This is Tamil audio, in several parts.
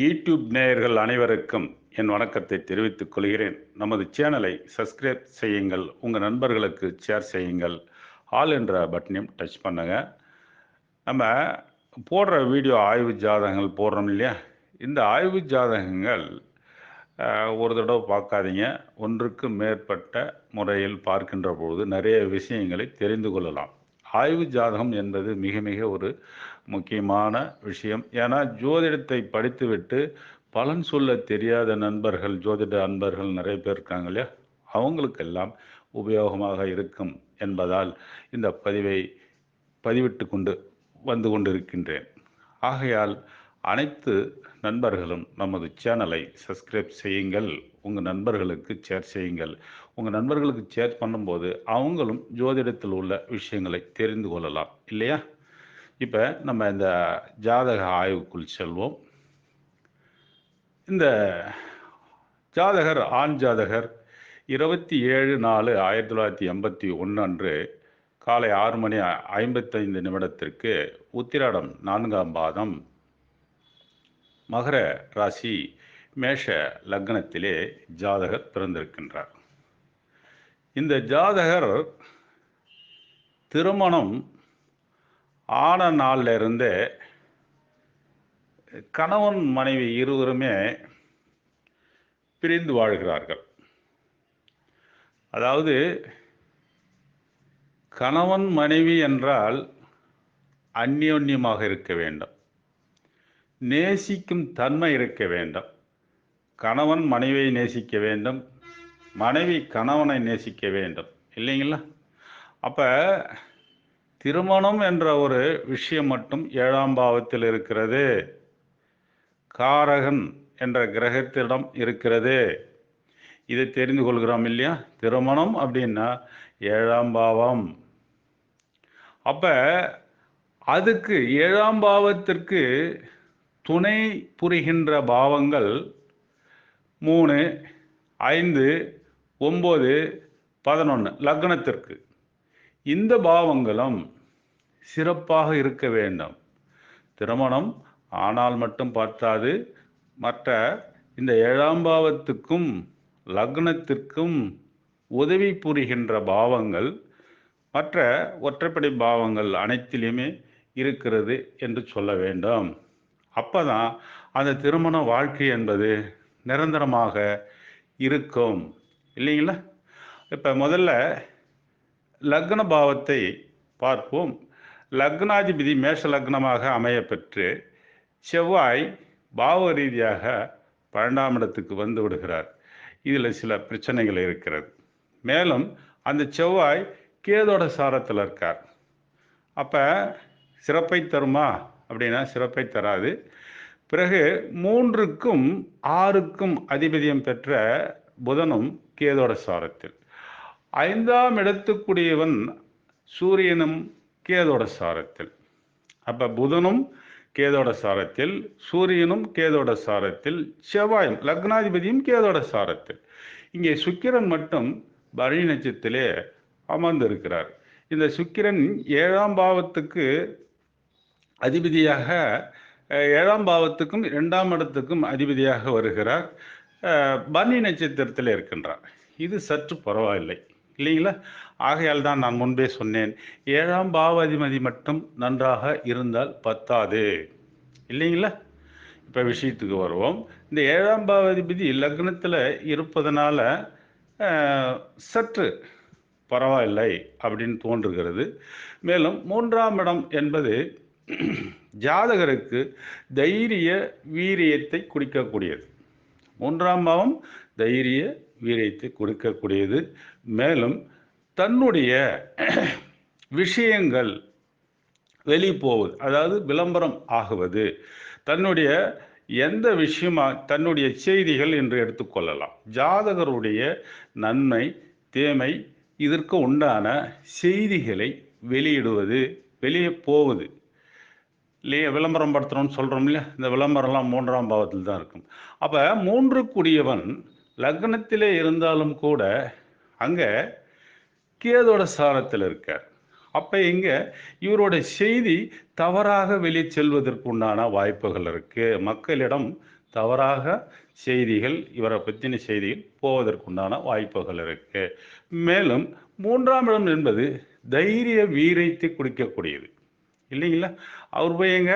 யூடியூப் நேயர்கள் அனைவருக்கும் என் வணக்கத்தை தெரிவித்துக் கொள்கிறேன். நமது சேனலை சப்ஸ்கிரைப் செய்யுங்கள் உங்கள் நண்பர்களுக்கு ஷேர் செய்யுங்கள். ஆல் என்ற பட்டனையும் டச் பண்ணுங்க. நம்ம போடுற வீடியோ ஆய்வு ஜாதகங்கள் போடுறோம் இல்லையா? இந்த ஆய்வு ஜாதகங்கள் ஒரு தடவை பார்க்காதீங்க. ஒன்றுக்கு மேற்பட்ட முறையில் பார்க்கின்ற பொழுது நிறைய விஷயங்களை தெரிந்து கொள்ளலாம். ஆய்வு ஜாதகம் என்பது மிக மிக ஒரு முக்கியமான விஷயம். ஏன்னா ஜோதிடத்தை படித்துவிட்டு பலன் சொல்ல தெரியாத நண்பர்கள் ஜோதிட அன்பர்கள் நிறைய பேர் இருக்காங்க இல்லையா? அவங்களுக்கெல்லாம் உபயோகமாக இருக்கும் என்பதால் இந்த பதிவை பதிவிட்டு கொண்டு வந்து கொண்டிருக்கின்றேன். ஆகையால் அனைத்து நண்பர்களும் நமது சேனலை சப்ஸ்கிரைப் செய்யுங்கள். உங்கள் நண்பர்களுக்கு ஷேர் செய்யுங்கள். உங்கள் நண்பர்களுக்கு ஷேர் பண்ணும்போது அவங்களும் ஜோதிடத்தில் உள்ள விஷயங்களை தெரிந்து கொள்ளலாம் இல்லையா? இப்போ நம்ம இந்த ஜாதக ஆய்வுக்குள் செல்வோம். இந்த ஜாதகர் ஆண் ஜாதகர் இருபத்தி ஏழு நாலு ஆயிரத்தி தொள்ளாயிரத்தி எண்பத்தி ஒன்று அன்று காலை ஆறு மணி ஐம்பத்தைந்து நிமிடத்திற்கு உத்திராடம் நான்காம் பாதம் மகர ராசி மேஷ லக்னத்திலே ஜாதகர் பிறந்திருக்கின்றார். இந்த ஜாதகர் திருமணம் ஆன நாள்ல இருந்தே கணவன் மனைவி இருவருமே பிரிந்து வாழ்கிறார்கள். அதாவது கணவன் மனைவி என்றால் அந்யோன்யமாக இருக்க வேண்டும். நேசிக்கும் தன்மை இருக்க வேண்டும். கணவன் மனைவியை நேசிக்க வேண்டும். மனைவி கணவனை நேசிக்க வேண்டும். இல்லைங்களா? அப்போ திருமணம் என்ற ஒரு விஷயம் மட்டும் ஏழாம் பாவத்தில் இருக்கிறது. காரகன் என்ற கிரகத்திடம் இருக்கிறது. இதை தெரிந்து கொள்கிறோம் இல்லையா? திருமணம் அப்படின்னா ஏழாம் பாவம். அப்போ அதுக்கு ஏழாம் பாவத்திற்கு துணை புரிகின்ற பாவங்கள் மூணு ஐந்து ஒம்பது பதினொன்று லக்னத்திற்கு. இந்த பாவங்களும் சிறப்பாக இருக்க வேண்டும். திருமணம் ஆனால் மட்டும் பார்த்தாது மற்ற இந்த ஏழாம் பாவத்துக்கும் லக்னத்திற்கும் உதவி புரிகின்ற பாவங்கள் மற்ற ஒற்றைப்படை பாவங்கள் அனைத்திலையுமே இருக்கிறது என்று சொல்ல வேண்டும். அப்போதான் அந்த திருமண வாழ்க்கை என்பது நிரந்தரமாக இருக்கும். இல்லைங்களா? இப்போ முதல்ல லக்ன பாவத்தை பார்ப்போம். லக்னாதிபதி மேஷ லக்னமாக அமைய பெற்று செவ்வாய் பாவ ரீதியாக பன்னெண்டாம் இடத்துக்கு வந்து விடுகிறார். இதில் சில பிரச்சனைகள் இருக்கிறது. மேலும் அந்த செவ்வாய் கேதோட சாரத்தில் இருக்கார். அப்போ சிறப்பை தருமா? அப்படின்னா சிறப்பை தராது. பிறகு மூன்றுக்கும் ஆறுக்கும் அதிபதியம் பெற்ற புதனும் கேதோட சாரத்தில். ஐந்தாம் இடத்துக்குரியவன் சூரியனும் கேதோட சாரத்தில். அப்போ புதனும் கேதோட சாரத்தில் சூரியனும் கேதோட சாரத்தில் செவ்வாயும் லக்னாதிபதியும் கேதோட சாரத்தில். இங்கே சுக்கிரன் மட்டும் பரணி நட்சத்திலே அமர்ந்திருக்கிறார். இந்த சுக்கிரன் ஏழாம் பாவத்துக்கு அதிபதியாக ஏழாம் பாவத்துக்கும் இரண்டாம் இடத்துக்கும் அதிபதியாக வருகிறார். பன்னி நட்சத்திரத்தில் இருக்கின்றார். இது சற்று பரவாயில்லை. இல்லைங்களா? ஆகையால் தான் நான் முன்பே சொன்னேன். ஏழாம் பாவாதிமதி மட்டும் நன்றாக இருந்தால் பத்தாது. இல்லைங்களா? இப்போ விஷயத்துக்கு வருவோம். இந்த ஏழாம் பாவாதிபதி லக்னத்தில் இருப்பதனால சற்று பரவாயில்லை அப்படின்னு தோன்றுகிறது. மேலும் மூன்றாம் இடம் என்பது ஜாதகருக்கு தைரிய வீரியத்தை குறிக்கக்கூடியது மூன்றாம் பாவம் தைரிய வீரியத்தை கொடுக்கக்கூடியது. மேலும் தன்னுடைய விஷயங்கள் வெளி போவது அதாவது விளம்பரம் ஆகுவது தன்னுடைய எந்த விஷயமா தன்னுடைய செய்திகள் என்று எடுத்துக்கொள்ளலாம் ஜாதகருடைய நன்மை தேமை இதற்கு உண்டான செய்திகளை வெளியிடுவது வெளியே போவது இல்லையே விளம்பரம் படுத்துறோம்னு சொல்கிறோம் இல்லையா? இந்த விளம்பரம்லாம் மூன்றாம் பாவத்தில் தான் இருக்கும். அப்போ மூன்று கூடியவன் லக்னத்திலே இருந்தாலும் கூட அங்கே கேதோட சாரத்தில் இருக்கார். அப்போ இங்கே இவரோட செய்தி தவறாக வெளியே செல்வதற்கு உண்டான வாய்ப்புகள் இருக்குது மக்களிடம் தவறாக செய்திகள் இவரை பற்றின செய்திகள் போவதற்குண்டான வாய்ப்புகள் இருக்குது மேலும் மூன்றாம் இடம் என்பது தைரிய வீரத்தை குடிக்கக்கூடியது. இல்லைங்களா அவர் போய் எங்க?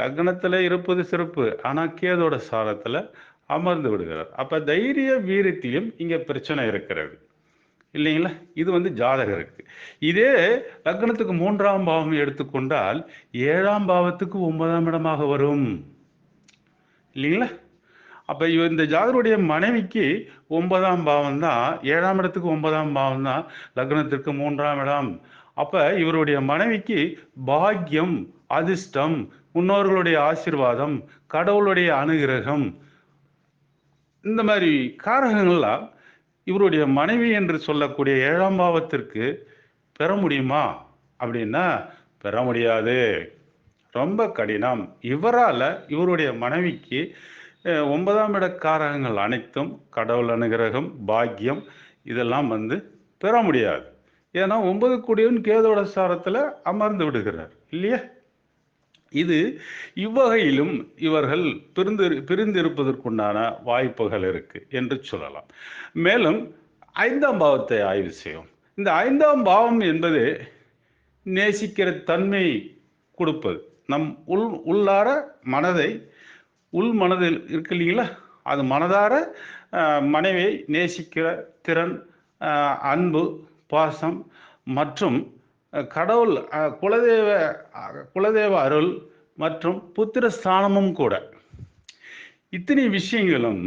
லக்னத்தில் இருப்பது சிறப்பு. ஆனால் கேதோட சாரத்தில் அமர்ந்து விடுகிறார். அப்போ தைரிய வீரத்திலும் இங்கே பிரச்சனை இருக்கிறது. இல்லைங்களா? இது வந்து ஜாதகருக்கு இதே லக்னத்துக்கு மூன்றாம் பாவம் எடுத்துக்கொண்டால் ஏழாம் பாவத்துக்கு ஒன்பதாம் இடமாக வரும். இல்லைங்களா? அப்போ இந்த ஜாதகருடைய மனைவிக்கு ஒன்பதாம் பாவம் தான் ஏழாம் இடத்துக்கு ஒன்பதாம் பாவம் தான் லக்னத்திற்கு மூன்றாம் இடம். அப்போ இவருடைய மனைவிக்கு பாக்கியம் அதிர்ஷ்டம் முன்னோர்களுடைய ஆசிர்வாதம் கடவுளுடைய அனுகிரகம். இந்த மாதிரி காரகங்கள்லாம் இவருடைய மனைவி என்று சொல்லக்கூடிய ஏழாம் பாவத்திற்கு பெற முடியுமா? அப்படின்னா பெற முடியாது. ரொம்ப கடினம். இவரால் இவருடைய மனைவிக்கு ஒன்பதாம் இட காரகங்கள் அனைத்தும் கடவுள் அனுகிரகம் பாக்கியம் இதெல்லாம் வந்து பெற முடியாது. ஏன்னா ஒன்பது கூடியவன் கேதோட சாரத்தில் அமர்ந்து விடுகிறார் இல்லையா? இது இவ்வகையிலும் இவர்கள் பிரிந்து பிரிந்திருப்பதற்குண்டான வாய்ப்புகள் இருக்கு என்று சொல்லலாம். மேலும் ஐந்தாம் பாவத்தை ஆய்வு செய்யும் இந்த ஐந்தாம் பாவம் என்பது நேசிக்கிற தன்மை கொடுப்பது. நம் உள் உள்ளார மனதை உள் மனதில் இருக்கு இல்லைங்களா? அது மனதார மனைவியை நேசிக்கிற திறன் அன்பு பாசம் மற்றும் கடவுள் குலதெய்வ குலதெய்வ அருள் மற்றும் புத்திர ஸ்தானமும் கூட. இத்தனை விஷயங்களும்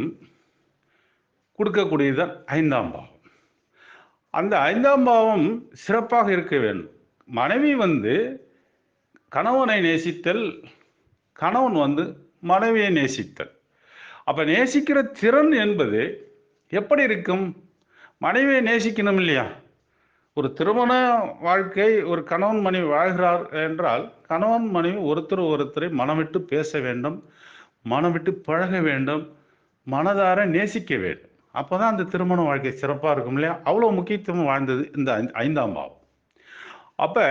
கொடுக்கக்கூடியதுதான் ஐந்தாம் பாவம். அந்த ஐந்தாம் பாவம் சிறப்பாக இருக்க வேண்டும். மனைவி வந்து கணவனை நேசித்தல் கணவன் வந்து மனைவியை நேசித்தல். அப்போ நேசிக்கிற திறன் என்பது எப்படி இருக்கும்? மனைவியை நேசிக்கணும் இல்லையா? ஒரு திருமண வாழ்க்கை ஒரு கணவன் மனைவி வாழ்கிறார் என்றால் கணவன் மனைவி ஒருத்தர் ஒருத்தரை மனமிட்டு பேச வேண்டும் மனம் விட்டு பழக வேண்டும் மனதார நேசிக்க வேண்டும். அப்போ தான் அந்த திருமண வாழ்க்கை சிறப்பாக இருக்கும் இல்லையா? அவ்வளோ முக்கியத்துவம் வாழ்ந்தது இந்த ஐந்தாம் பாவம். அப்போ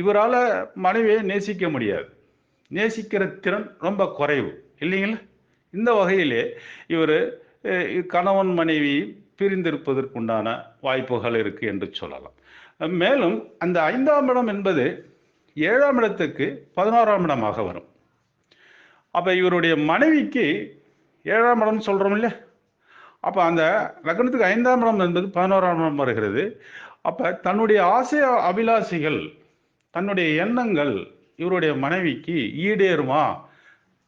இவரால் மனைவியை நேசிக்க முடியாது. நேசிக்கிற திறன் ரொம்ப குறைவு இல்லைங்களா? இந்த வகையிலே இவர் கணவன் மனைவி பிரிந்திருப்பதற்குண்டான வாய்ப்புகள் இருக்குது என்று சொல்லலாம். மேலும் அந்த ஐந்தாம் இடம் என்பது ஏழாம் இடத்துக்கு பதினோராம் இடமாக வரும். அப்போ இவருடைய மனைவிக்கு ஏழாம் இடம் சொல்கிறோம் இல்லையா? அப்போ அந்த லக்னத்துக்கு ஐந்தாம் இடம் என்பது பதினோராம் இடம் வருகிறது. அப்போ தன்னுடைய ஆசை அபிலாஷைகள் தன்னுடைய எண்ணங்கள் இவருடைய மனைவிக்கு ஈடேறுமா?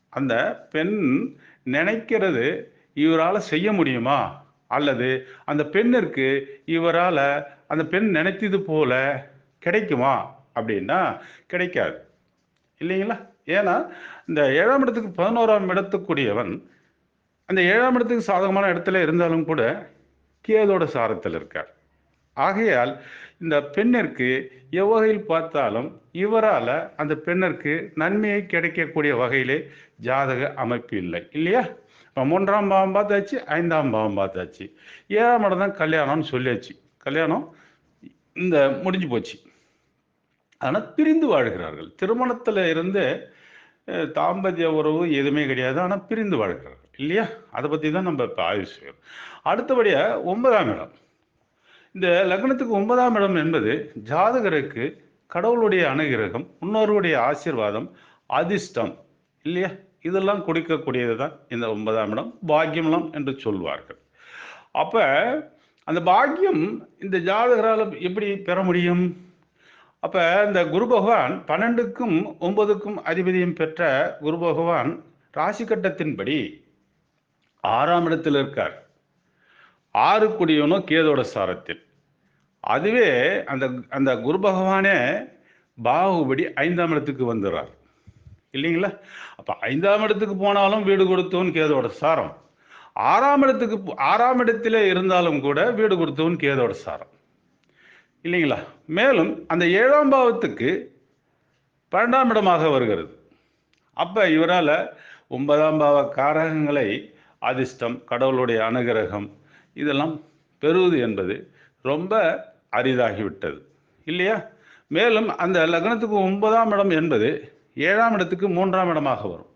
அந்த பெண் நினைக்கிறது இவரால் செய்ய முடியுமா? அல்லது அந்த பெண்ணிற்கு இவரால் அந்த பெண் நினைத்தது போல கிடைக்குமா? அப்படின்னா கிடைக்காது. இல்லைங்களா? ஏன்னா இந்த ஏழாம் இடத்துக்கு பதினோராம் இடத்துக்குரியவன் அந்த ஏழாம் இடத்துக்கு சாதகமான இடத்துல இருந்தாலும் கூட கேதோட சாரத்தில் இருக்கார். ஆகையால் இந்த பெண்ணிற்கு எவ்வகையில் பார்த்தாலும் இவரால் அந்த பெண்ணிற்கு நன்மையை கிடைக்கக்கூடிய வகையிலே ஜாதக அமைப்பு இல்லை. இல்லையா? இப்போ மூன்றாம் பாவம் பார்த்தாச்சு ஐந்தாம் பாவம் பார்த்தாச்சு. ஏழாம் இடம் தான் கல்யாணம்னு சொல்லியாச்சு. கல்யாணம் இந்த முடிஞ்சு போச்சு. ஆனால் பிரிந்து வாழ்கிறார்கள். திருமணத்தில் இருந்து தாம்பத்திய உறவு எதுவுமே கிடையாது. ஆனால் பிரிந்து வாழ்கிறார்கள். இல்லையா? அதை பற்றி தான் நம்ம இப்போ ஆய்வு செய்யணும். அடுத்தபடியாக ஒன்பதாம் இடம். இந்த லக்னத்துக்கு ஒன்பதாம் இடம் என்பது ஜாதகருக்கு கடவுளுடைய அனுகிரகம் முன்னோருடைய ஆசீர்வாதம் அதிர்ஷ்டம். இல்லையா? இதெல்லாம் கொடுக்கக்கூடியது தான் இந்த ஒன்பதாம் இடம் பாக்கியம்லாம் என்று சொல்வார்கள். அப்போ அந்த பாக்கியம் இந்த ஜாதகரால் எப்படி பெற முடியும்? அப்போ இந்த குரு பகவான் பன்னெண்டுக்கும் ஒன்பதுக்கும் அதிபதியும் பெற்ற குரு பகவான் ராசி கட்டத்தின்படி ஆறாம் இடத்தில் இருக்கார். ஆறு குடியவனும் கேதோட சாரத்தில். அதுவே அந்த அந்த குரு பகவானே பாகுபடி ஐந்தாம் இடத்துக்கு வந்துடுறார் இல்லைங்களா? அப்போ ஐந்தாம் இடத்துக்கு போனாலும் வீடு கொடுத்தவன் கேதோட சாரம். ஆறாம் இடத்துக்கு ஆறாம் இடத்திலே இருந்தாலும் கூட வீடு கொடுத்தவன் கேதோட சாரம். இல்லைங்களா? மேலும் அந்த ஏழாம் பாவத்துக்கு பன்னெண்டாம் இடமாக வருகிறது. அப்போ இவரால் ஒன்பதாம் பாவ காரகங்களை அதிர்ஷ்டம் கடவுளுடைய அனுகிரகம் இதெல்லாம் பெறுவது என்பது ரொம்ப அரிதாகிவிட்டது. இல்லையா? மேலும் அந்த லக்னத்துக்கு ஒன்பதாம் இடம் என்பது ஏழாம் இடத்துக்கு மூன்றாம் இடமாக வரும்.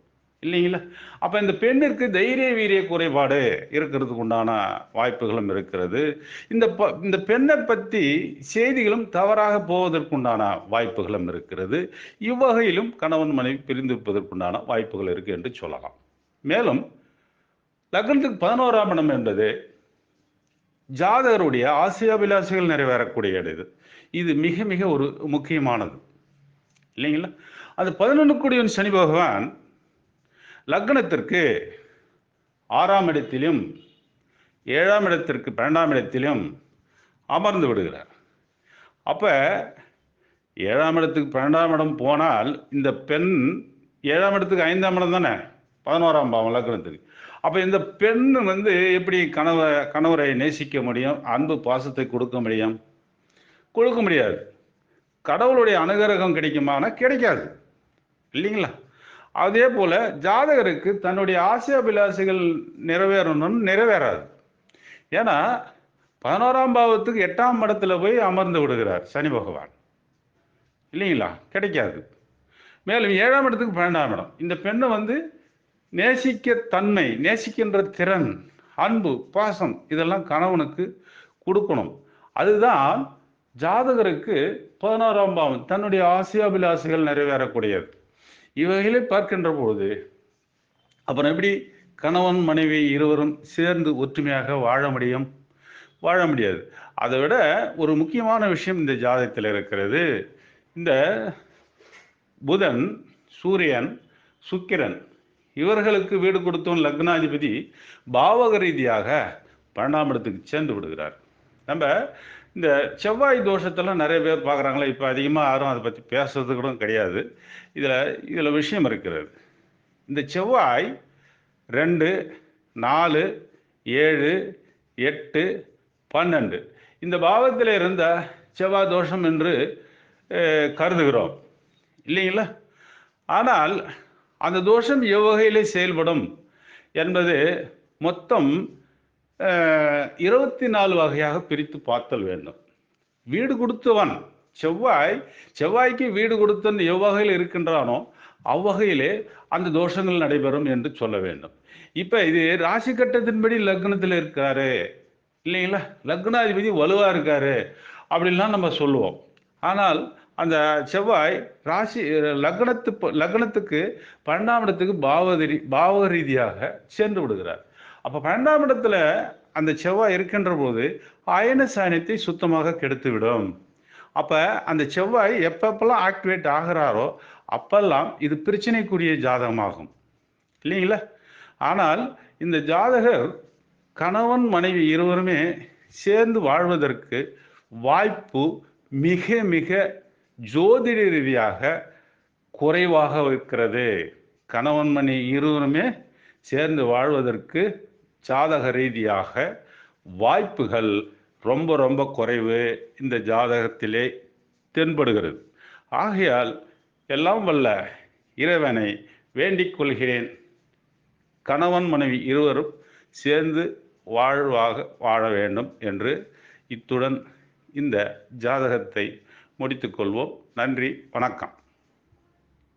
இல்லைங்களா? அப்போ இந்த பெண்ணிற்கு தைரிய வீரிய குறைபாடு இருக்கிறதுக்கு உண்டான வாய்ப்புகளும் இருக்கிறது. இந்த ப இந்த பெண்ணை பற்றி செய்திகளும் தவறாக போவதற்குண்டான வாய்ப்புகளும் இருக்கிறது. இவ்வகையிலும் கணவன் மனைவி பிரிந்திருப்பதற்குண்டான வாய்ப்புகள் இருக்குது என்று சொல்லலாம். மேலும் லக்னத்துக்கு பதினோராம் இடம் என்பது ஜாதகருடைய ஆசையாபிலாசைகள் நிறைவேறக்கூடிய இது. இது மிக மிக ஒரு முக்கியமானது. இல்லைங்களா? அது பதினொன்று கூடியவன் சனி பகவான் லக்னத்திற்கு ஆறாம் இடத்திலும் ஏழாம் இடத்திற்கு பன்னெண்டாம் இடத்திலும் அமர்ந்து விடுகிறார். அப்போ ஏழாம் இடத்துக்கு பன்னெண்டாம் இடம் போனால் இந்த பெண் ஏழாம் இடத்துக்கு ஐந்தாம் இடம் தானே? பதினோராம் பாவம் லக்னத்துக்கு. அப்போ இந்த பெண் வந்து எப்படி கணவ கணவரை நேசிக்க முடியும்? அன்பு பாசத்தை கொடுக்க முடியும்? கொடுக்க முடியாது. கடவுளுடைய அனுகிரகம் கிடைக்குமானா கிடைக்காது. இல்லைங்களா? அதே போல ஜாதகருக்கு தன்னுடைய ஆசையாபிலாசைகள் நிறைவேறணும்னு நிறைவேறாது. ஏன்னா பதினோராம் பாவத்துக்கு எட்டாம் இடத்துல போய் அமர்ந்து விடுகிறார் சனி பகவான். இல்லைங்களா? கிடைக்காது. மேலும் ஏழாம் இடத்துக்கு பன்னெண்டாம் இடம். இந்த பெண்ணை வந்து நேசிக்க தன்மை நேசிக்கின்ற திறன் அன்பு பாசம் இதெல்லாம் கணவனுக்கு கொடுக்கணும். அதுதான் ஜாதகருக்கு பதினோராம் பாவம் தன்னுடைய ஆசையாபிலாசைகள் நிறைவேறக்கூடியது. இவைகளை பார்க்கின்ற பொழுது அப்புறம் எப்படி கணவன் மனைவி இருவரும் சேர்ந்து ஒற்றுமையாக வாழ முடியும்? வாழ முடியாது. அதை விட ஒரு முக்கியமான விஷயம் இந்த ஜாதகத்தில் இருக்கிறது. இந்த புதன் சூரியன் சுக்கிரன் இவர்களுக்கு வீடு கொடுத்தோம் லக்னாதிபதி பாவக ரீதியாக பன்னெண்டாம் இடத்துக்கு சேர்ந்து விடுகிறார். நம்ம இந்த செவ்வாய் தோஷத்தெல்லாம் நிறைய பேர் பார்க்குறாங்களே இப்போ அதிகமாக யாரும் அதை பற்றி பேசுறது கூட கிடையாது. இதில் இதில் விஷயம் இருக்கிறது. இந்த செவ்வாய் ரெண்டு நாலு ஏழு எட்டு பன்னெண்டு. இந்த பாவத்தில் இருந்த செவ்வாய் தோஷம் என்று கருதுகிறோம். இல்லைங்களா? ஆனால் அந்த தோஷம் எவ்வகையிலே செயல்படும் என்பது மொத்தம் இருபத்தி நாலு வகையாக பிரித்து பார்த்தல் வேண்டும். வீடு கொடுத்தவன் செவ்வாய் செவ்வாய்க்கு வீடு கொடுத்தன் எவ்வகையில் இருக்கின்றானோ அவ்வகையிலே அந்த தோஷங்கள் நடைபெறும் என்று சொல்ல வேண்டும். இப்போ இது ராசி கட்டத்தின்படி லக்னத்தில் இருக்காரு. இல்லைங்களா? லக்னாதிபதி வலுவாக இருக்காரு. அப்படின்லாம் நம்ம சொல்லுவோம். ஆனால் அந்த செவ்வாய் ராசி லக்னத்து லக்னத்துக்கு பன்னெண்டாம் இடத்துக்கு பாவதி பாவ ரீதியாக சென்று விடுகிறார். அப்போ பன்னெண்டாம் இடத்துல அந்த செவ்வாய் இருக்கின்ற போது அயன சாயனத்தை சுத்தமாக கெடுத்துவிடும். அப்போ அந்த செவ்வாய் எப்பப்பெல்லாம் ஆக்டிவேட் ஆகிறாரோ அப்பெல்லாம் இது பிரச்சனைக்குரிய ஜாதகமாகும். இல்லைங்களா? ஆனால் இந்த ஜாதகர் கணவன் மனைவி இருவருமே சேர்ந்து வாழ்வதற்கு வாய்ப்பு மிக மிக ஜோதிட ரீதியாக குறைவாக இருக்கிறது. கணவன் மணி இருவருமே சேர்ந்து வாழ்வதற்கு ஜாதக ரீதியாக வாய்ப்புகள் ரொம்ப ரொம்ப குறைவு இந்த ஜாதகத்திலே தென்படுகிறது. ஆகையால் எல்லாம் வல்ல இறைவனை வேண்டிக் கொள்கிறேன். கணவன் மனைவி இருவரும் சேர்ந்து வாழ்வாக வாழ வேண்டும் என்று இத்துடன் இந்த ஜாதகத்தை முடித்துக்கொள்வோம் நன்றி வணக்கம்.